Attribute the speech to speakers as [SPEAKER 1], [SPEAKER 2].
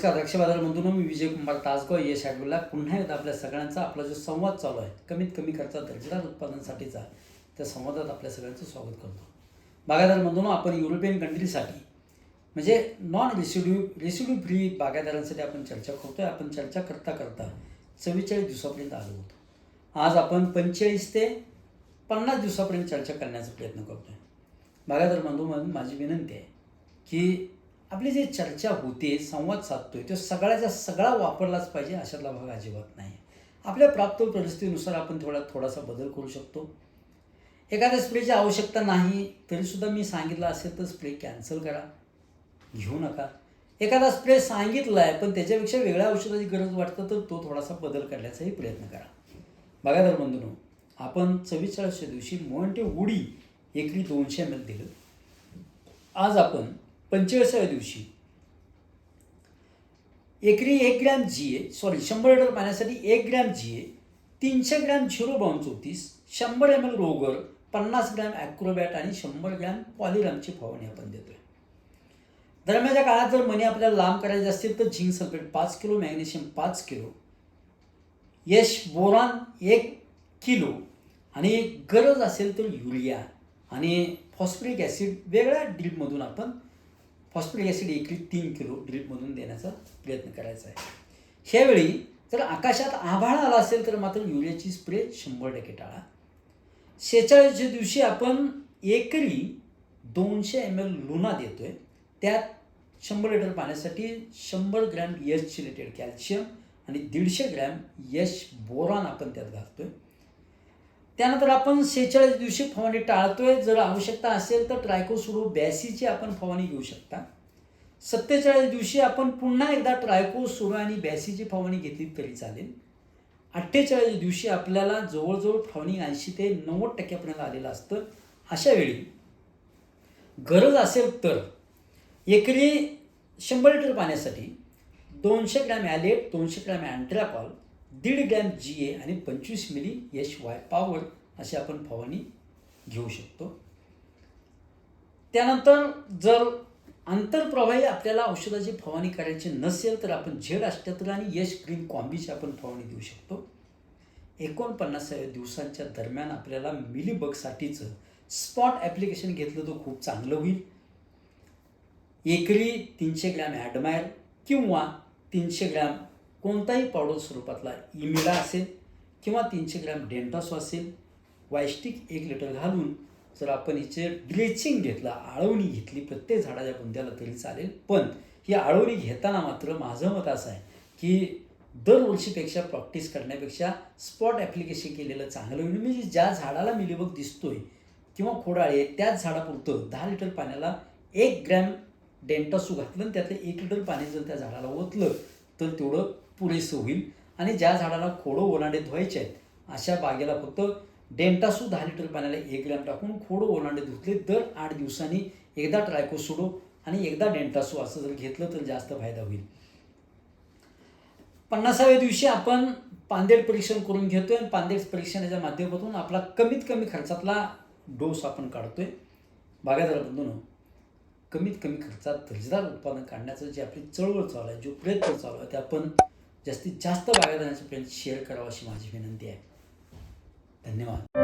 [SPEAKER 1] नमस्कार द्राक्ष बाजारमधून मी विजय कुमार तासगाव यश ॲडवला पुन्हा एकदा आपल्या सगळ्यांचा आपला जो संवाद चालू आहे कमीत कमी खर्चात दर्जेदार उत्पादनासाठीचा त्या संवादात आपल्या सगळ्यांचं स्वागत करतो. बागायदारमधून आपण युरोपियन कंट्रीसाठी म्हणजे नॉन रेसिड्यू रेसिड्यू फ्री बागायदारांसाठी आपण चर्चा करतोय. आपण चर्चा करता करता चव्वेचाळीस दिवसापर्यंत आलो होतो. आज आपण पंचेचाळीस ते पन्नास दिवसापर्यंत चर्चा करण्याचा प्रयत्न करतोय. बागायतदार बंधूंमधून माझी विनंती आहे की आपली जी चर्चा होते संवाद साधतोय तो सगळ्याचा सगळा वापरलाच पाहिजे अशातला भाग अजिबात नाही. आपल्या प्राप्त परिस्थितीनुसार आपण थोडा थोडासा बदल करू शकतो. एखाद्या स्प्रेची आवश्यकता नाही तरीसुद्धा मी सांगितलं असेल तर स्प्रे कॅन्सल करा. घेऊ नका. एखादा स्प्रे सांगितला आहे पण त्याच्यापेक्षा वेगळ्या औषधाची गरज वाटतं तर तो थोडासा बदल करण्याचाही प्रयत्न करा. बघा तर बंधूनो आपण चव्वेचाळीसच्या दिवशी मोहंटे उडी एकरी दोनशे एम एल दिलं. आज आपण पंचेचाळीसाव्या दिवशी. एकरी एक ग्रॅम जी ए सॉरी शंभर लिटर पाण्यासाठी एक ग्रॅम जी ए तीनशे ग्रॅम झिरो बावन्न चौतीस शंभर एम एल रोगर पन्नास ग्रॅम ॲक्रोबॅट आणि शंभर ग्रॅम पॉलिरामची फवारणी आपण देतोय. दरम्यानच्या काळात जर मनी आपल्याला लांब करायचे असतील तर झिंक सल्फेट पाच किलो मॅग्नेशियम पाच किलो यश बोरान एक किलो आणि गरज असेल तर युरिया आणि फॉस्फरिक ॲसिड वेगळ्या ड्रीपमधून आपण फॉस्फोरिक ॲसिड एकरी तीन किलो ड्रिपमधून देण्याचा प्रयत्न करायचा आहे. ह्यावेळी जर आकाशात आभाळ आला असेल तर मात्र युरियाची स्प्रे शंभर टक्के टाळा. शेहेचाळीसच्या दिवशी आपण एकरी दोनशे एम एल लुना देतोय. त्यात शंभर लिटर पाण्यासाठी शंभर ग्रॅम यश रिलेटेड कॅल्शियम आणि दीडशे ग्रॅम यश बोरान आपण त्यात घालतोय. त्यानंतर आपण सेहेचाळीस दिवशी फवारणी टाळतोय. जर आवश्यकता असेल तर ट्रायकोसुडो बॅसीची आपण फवारणी घेऊ शकता. सत्तेचाळीस दिवशी आपण पुन्हा एकदा ट्रायकोसुडो आणि बॅसीची फवारणी घेतली तरी चालेल. अठ्ठेचाळीस दिवशी आपल्याला जवळजवळ फवारणी ऐंशी ते नव्वद टक्क्यापर्यंत आलेलं असतं. अशा वेळी गरज असेल तर एकरी शंभर लिटर पाण्यासाठी दोनशे ग्रॅम ॲलेट दोनशे ग्रॅम अँट्रॅकॉल दीड ग्रॅम जी ए आणि पंचवीस मिली यश वाय पावर अशी आपण फवारणी घेऊ शकतो. त्यानंतर जर आंतरप्रवाही आपल्याला औषधाची फवारणी करायची नसेल तर आपण झेड अष्ट्याहत्तर आणि यश ग्रीन कॉम्बीची आपण फवारणी देऊ शकतो. एकोणपन्नासाव्या दिवसांच्या दरम्यान आपल्याला मिलीबगसाठीचं स्पॉट ॲप्लिकेशन घेतलं तर खूप चांगलं होईल. एकरी तीनशे ग्रॅम ॲडमायर किंवा तीनशे ग्रॅम कोणताही पावडर स्वरूपातला इमिडा असेल किंवा तीनशे ग्रॅम डेंटासो असेल वायस्टिक एक लिटर घालून जर आपण हिचे ड्रेचिंग घेतलं आळवणी घेतली प्रत्येक झाडाच्या बुंद्याला तरी चालेल. पण ही आळवणी घेताना मात्र माझं मत असं आहे की दरवर्षीपेक्षा प्रॅक्टिस करण्यापेक्षा स्पॉट ॲप्लिकेशन केलेलं चांगलं होईल. म्हणजे ज्या झाडाला मिलीबग दिसतोय किंवा खोडाळे त्याच झाडापुरतं दहा लिटर पाण्याला एक ग्रॅम डेंटासू घातलं आणि त्यातलं एक लिटर पाणी जर त्या झाडाला ओतलं तर तेवढं पुरेसं होईल आणि ज्या झाडाला खोडं ओलांडे धुवायचे आहेत अशा बागेला फक्त डेंटासू दहा लिटर पाण्याला एक ग्रॅम टाकून खोडं ओलांडे धुतले दर आठ दिवसांनी एकदा ट्रायकोसुडो आणि एकदा डेंटासू असं जर घेतलं तर जास्त फायदा होईल. पन्नासाव्या दिवशी आपण पांदेड परीक्षण करून घेतोय आणि पांदेड परीक्षणाच्या माध्यमातून आपला कमीत कमी खर्चातला डोस आपण काढतोय. बागायदार बंधून कमीत कमी खर्चात दर्जेदार उत्पादन काढण्याचं जे आपली चळवळ चालू आहे जो प्रयत्न चालू आहे ते आपण जास्तीत जास्त बागायदारांच्यापर्यंत शेअर करावा अशी माझी विनंती आहे. धन्यवाद.